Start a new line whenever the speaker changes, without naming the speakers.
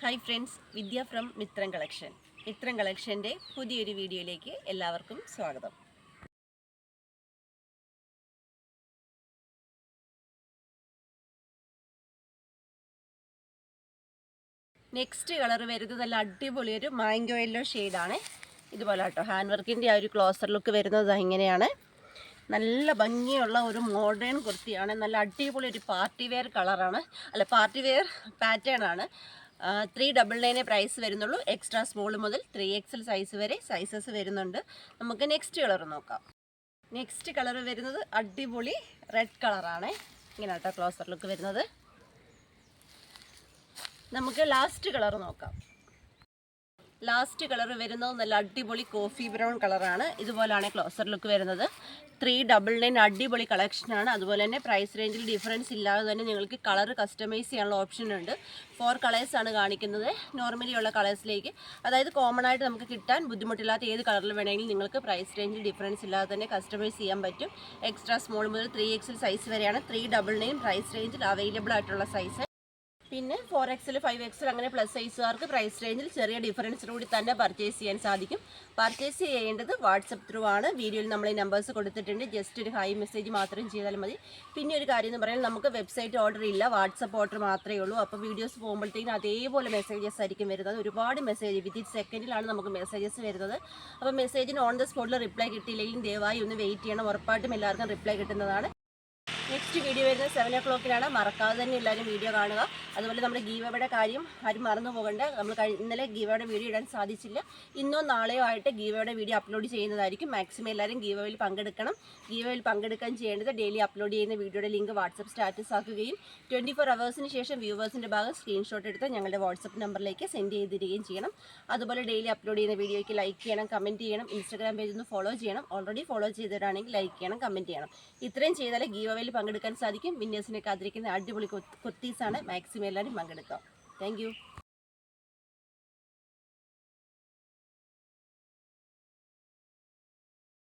Hi friends Vidya from Mithram collection Mithram കളക്ഷന്റെ പുതിയൊരു വീഡിയോയിലേക്ക് എല്ലാവർക്കും സ്വാഗതം. നെക്സ്റ്റ് കളർ വരുന്നത് നല്ല അടിപൊളി ഒരു മാംഗോ യെല്ലോ ഷെയ്ഡാണ് ഇതുപോലെ കേട്ടോ ഹാൻഡ് വർക്കിന്റെ ആ ഒരു ക്ലോസർ ലുക്ക് വരുന്നത് ഇങ്ങനെയാണ്. നല്ല ഭംഗിയുള്ള ഒരു മോഡേൺ കുർത്തിയാണ്. നല്ല അടിപൊളി ഒരു പാർട്ടി വെയർ കളറാണ് അല്ല പാർട്ടി വെയർ പാറ്റേൺ ആണ്. ത്രീ ഡബിൾ നയനെ പ്രൈസ് വരുന്നുള്ളൂ. എക്സ്ട്രാ സ്മോൾ മുതൽ ത്രീ എക്സൽ സൈസ് വരെ സൈസസ് വരുന്നുണ്ട്. നമുക്ക് നെക്സ്റ്റ് കളർ നോക്കാം. നെക്സ്റ്റ് കളർ വരുന്നത് അടിപൊളി റെഡ് കളറാണ് ഇങ്ങനെ ക്ലോസർ ലുക്ക് വരുന്നത്. നമുക്ക് ലാസ്റ്റ് കളർ നോക്കാം. ലാസ്റ്റ് കളർ വരുന്നത് നല്ല അടിപൊളി കോഫി ബ്രൗൺ കളറാണ്. ഇതുപോലാണ് ക്ലോസർ ലുക്ക് വരുന്നത്. ത്രീ ഡബിൾ നയൻ അടിപൊളി കളക്ഷനാണ് അതുപോലെ തന്നെ പ്രൈസ് റേഞ്ചിൽ ഡിഫറൻസ് ഇല്ലാതെ തന്നെ നിങ്ങൾക്ക് കളർ കസ്റ്റമൈസ് ചെയ്യാനുള്ള ഓപ്ഷൻ ഉണ്ട്. ഫോർ കളേഴ്സാണ് കാണിക്കുന്നത്. നോർമലി ഉള്ള കളേഴ്സിലേക്ക് അതായത് കോമൺ ആയിട്ട് നമുക്ക് കിട്ടാൻ ബുദ്ധിമുട്ടില്ലാത്ത ഏത് കളറിൽ വേണമെങ്കിലും നിങ്ങൾക്ക് പ്രൈസ് റേഞ്ചിൽ ഡിഫറൻസ് ഇല്ലാതെ തന്നെ കസ്റ്റമൈസ് ചെയ്യാൻ പറ്റും. എക്സ്ട്രാ സ്മോൾ മുതൽ ത്രീ എക്സൽ സൈസ് വരെയാണ്. ത്രീ ഡബിൾ നയൻ പ്രൈസ് റേഞ്ചിൽ അവൈലബിൾ ആയിട്ടുള്ള സൈസ് പിന്നെ ഫോർ എക്സിൽ ഫൈവ് എക്സിൽ അങ്ങനെ പ്ലസ് സൈസുകാർക്ക് പ്രൈസ് റേഞ്ചിൽ ചെറിയ ഡിഫറൻസിലൂടെ തന്നെ പർച്ചേസ് ചെയ്യാൻ സാധിക്കും. പർച്ചേസ് ചെയ്യേണ്ടത് വാട്സപ്പ് ത്രൂ ആണ്. വീഡിയോയിൽ നമ്മൾ ഈ നമ്പേഴ്സ് കൊടുത്തിട്ടുണ്ട്. ജസ്റ്റ് ഒരു ഹൈ മെസ്സേജ് മാത്രം ചെയ്താൽ മതി. പിന്നെ ഒരു കാര്യം എന്ന് പറയുന്നത് നമുക്ക് വെബ്സൈറ്റ് ഓർഡർ ഇല്ല. വാട്സപ്പ് ഓർഡർ മാത്രമേ ഉള്ളൂ. അപ്പോൾ വീഡിയോസ് പോകുമ്പോഴത്തേക്കും അതേപോലെ മെസ്സേജസ് ആയിരിക്കും വരുന്നത്. ഒരുപാട് മെസ്സേജ് വിത്തിൻ സെക്കൻഡിലാണ് നമുക്ക് മെസ്സേജസ് വരുന്നത്. അപ്പോൾ മെസ്സേജിന് ഓൺ ദ സ്പോട്ടിൽ റിപ്ലൈ കിട്ടിയില്ലെങ്കിൽ ദയവായി ഒന്ന് വെയിറ്റ് ചെയ്യണം. ഉറപ്പായിട്ടും എല്ലാവർക്കും റിപ്ലൈ കിട്ടുന്നതാണ്. നെക്സ്റ്റ് വീഡിയോ വരുന്നത് സെവൻ ഒ ക്ലോക്കിലാണ് മറക്കാതെ തന്നെ എല്ലാവരും വീഡിയോ കാണുക. അതുപോലെ നമ്മുടെ ഗീവയുടെ കാര്യം ആരും മറന്നു പോകണ്ട. നമ്മൾ ഇന്നലെ ഗീവയുടെ വീഡിയോ ഇടാൻ സാധിച്ചില്ല. ഇന്നോ നാളെയോ ആയിട്ട് ഗീവയുടെ വീഡിയോ അപ്ലോഡ് ചെയ്യുന്നതായിരിക്കും. മാക്സിമം എല്ലാവരും ഗീവയിൽ പങ്കെടുക്കണം. ഗീവയിൽ പങ്കെടുക്കാൻ ചെയ്യേണ്ടത് ഡെയിലി അപ്ലോഡ് ചെയ്യുന്ന വീഡിയോയുടെ ലിങ്ക് വാട്സപ്പ് സ്റ്റാറ്റസ് ആക്കുകയും ട്വന്റി ഫോർ അവേഴ്സിന് ശേഷം വ്യൂവേഴ്സിന്റെ ഭാഗം സ്ക്രീൻഷോട്ട് എടുത്ത് ഞങ്ങളുടെ വാട്സപ്പ് നമ്പറിലേക്ക് സെൻഡ് ചെയ്ത് തരികയും ചെയ്യണം. അതുപോലെ ഡെയിലി അപ്ലോഡ് ചെയ്യുന്ന വീഡിയോയ്ക്ക് ലൈക്ക് ചെയ്യണം കമന്റ് ചെയ്യണം ഇൻസ്റ്റാഗ്രാം പേജ് ഒന്ന് ഫോളോ ചെയ്യണം. ഓൾറെഡി ഫോളോ ചെയ്തിട്ടാണെങ്കിൽ ലൈക്ക് ചെയ്യണം കമന്റ് ചെയ്യണം. ഇത്രയും ചെയ്താലേ ഗീവയിൽ പങ്കെടുക്കാൻ സാധിക്കും. വിന്നേഴ്സിനെ കാത്തിരിക്കുന്ന അടിപൊളി കൊത്തീസാണ് മാക്സിമം എല്ലാവരും പങ്കെടുക്കാം താങ്ക്